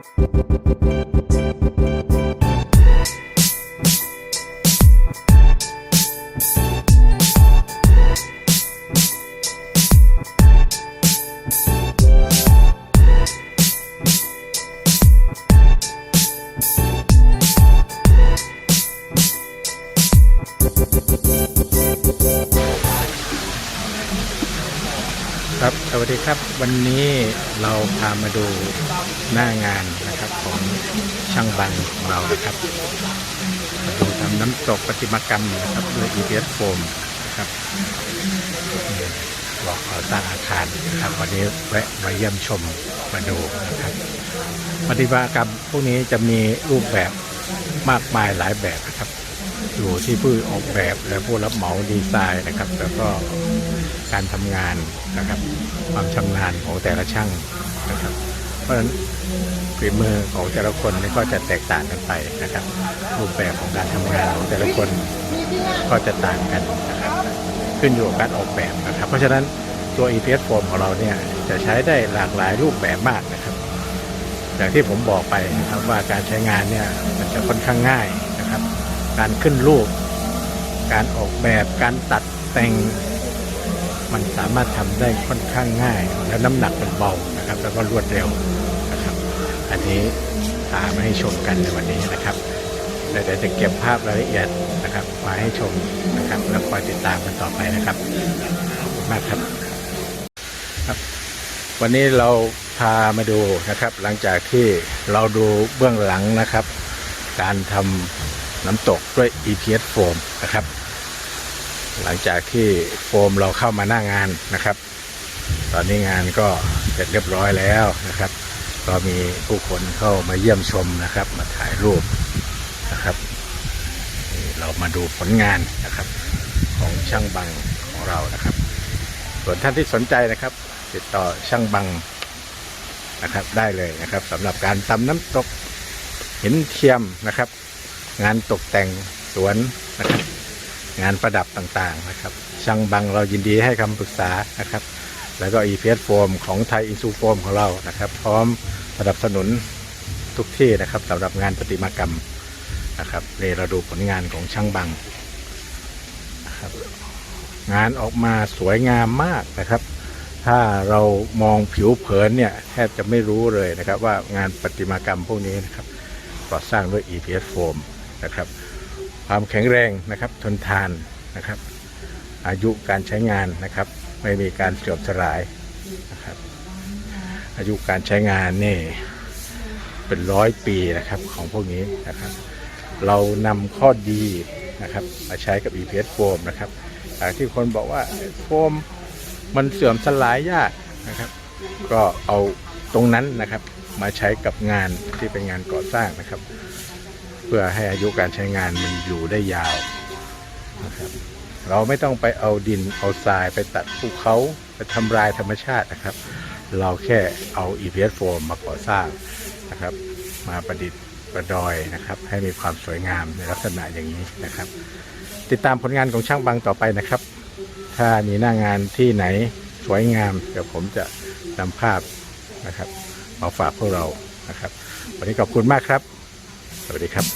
Thank you. ครับสวัสดีครับวันนี้เราพามาดูหน้างานนะครับของช่างบังของเรานะครับมาดูทำน้ำตกประติมากรรมนะครับด้วย EPS โฟมนะครับบอกก่อสร้างอาคารนะครับวันนี้แวะมาเยี่ยมชมมาดูนะครับประติมากรรมพวกนี้จะมีรูปแบบมากมายหลายแบบนะครับ อยู่ที่ผู้ออกแบบและผู้รับเหมาดีไซน์นะครับ แล้วก็การทำงานนะครับ ความชำนาญของแต่ละช่างนะครับ เพราะฉะนั้นฝีมือของแต่ละคนนี่ก็จะแตกต่างกันไปนะครับ รูปแบบของการทำงานของแต่ละคนก็จะต่างกันนะครับขึ้นอยู่กับการออกแบบนะครับ เพราะฉะนั้นตัว EPS Form ของเราเนี่ยจะใช้ได้หลากหลายรูปแบบมากนะครับอย่างที่ผมบอกไปนะครับว่าการใช้งานเนี่ยมันจะค่อนข้างง่ายนะครับ การขึ้นรูป การออกแบบการตัดแต่ง มันสามารถทำได้ค่อนข้างง่าย และน้ำหนักมันเบานะครับ แล้วก็รวดเร็วนะครับ อันนี้พามาให้ชมกันในวันนี้นะครับเดี๋ยวจะเก็บภาพรายละเอียดนะครับมาให้ชมนะครับ แล้วคอยติดตามกันต่อไปนะครับขอบคุณมากครับครับ วันนี้เราพามาดูนะครับ หลังจากที่เราดูเบื้องหลังนะครับ การทำ น้ำตกด้วย EPS โฟมนะครับ หลังจากที่โฟมเราเข้ามาหน้างานนะครับ ตอนนี้งานก็เสร็จเรียบร้อยแล้วนะครับ ก็มีผู้คนเข้ามาเยี่ยมชมนะครับ มาถ่ายรูปนะครับ เรามาดูผลงานนะครับ ของช่างบังของเรานะครับ ส่วนท่านที่สนใจนะครับ ติดต่อช่างบังนะครับได้เลยนะครับสำหรับการทำน้ำตกหินเทียมนะครับ งานตกแต่งสวนนะครับ งานประดับต่างๆนะครับ ช่างบังเรายินดีให้คำปรึกษานะครับ แล้วก็ EPS โฟมของไทยอินซูโฟมของเรานะครับ พร้อมสนับสนุนทุกที่นะครับสำหรับงานประติมากรรมนะครับนี่เราดูผลงานของช่างบังนะครับงานออกมาสวยงามมากนะครับ ถ้าเรามองผิวเผินเนี่ยแทบจะไม่รู้เลยนะครับว่างานประติมากรรมพวกนี้นะครับก่อสร้างด้วย EPS โฟม นะครับ ความแข็งแรงนะครับทนทานนะครับ อายุการใช้งานนะครับ ไม่มีการเสื่อมสลายนะครับ อายุการใช้งานนี่เป็นร้อยปีนะครับของพวกนี้นะครับ เรานำข้อดีนะครับมาใช้กับ EPS โฟมนะครับที่คนบอกว่าโฟมมันเสื่อมสลายยากนะครับ ก็เอาตรงนั้นนะครับมาใช้กับงานที่เป็นงานก่อสร้างนะครับ เพื่อให้อายุการใช้งานมันอยู่ได้ยาวนะครับเราไม่ต้องไปเอาดินเอาทรายไปตัดภูเขาไปทำลายธรรมชาตินะครับ เราแค่เอา EPS โฟมมาก่อสร้างนะครับ มาประดิษฐ์ประดอยนะครับ ให้มีความสวยงามในลักษณะอย่างนี้นะครับ ติดตามผลงานของช่างบังต่อไปนะครับ ถ้ามีหน้างานที่ไหนสวยงามเดี๋ยวผมจะนำภาพนะครับมาฝากพวกเรานะครับ วันนี้ขอบคุณมากครับ สวัสดีครับ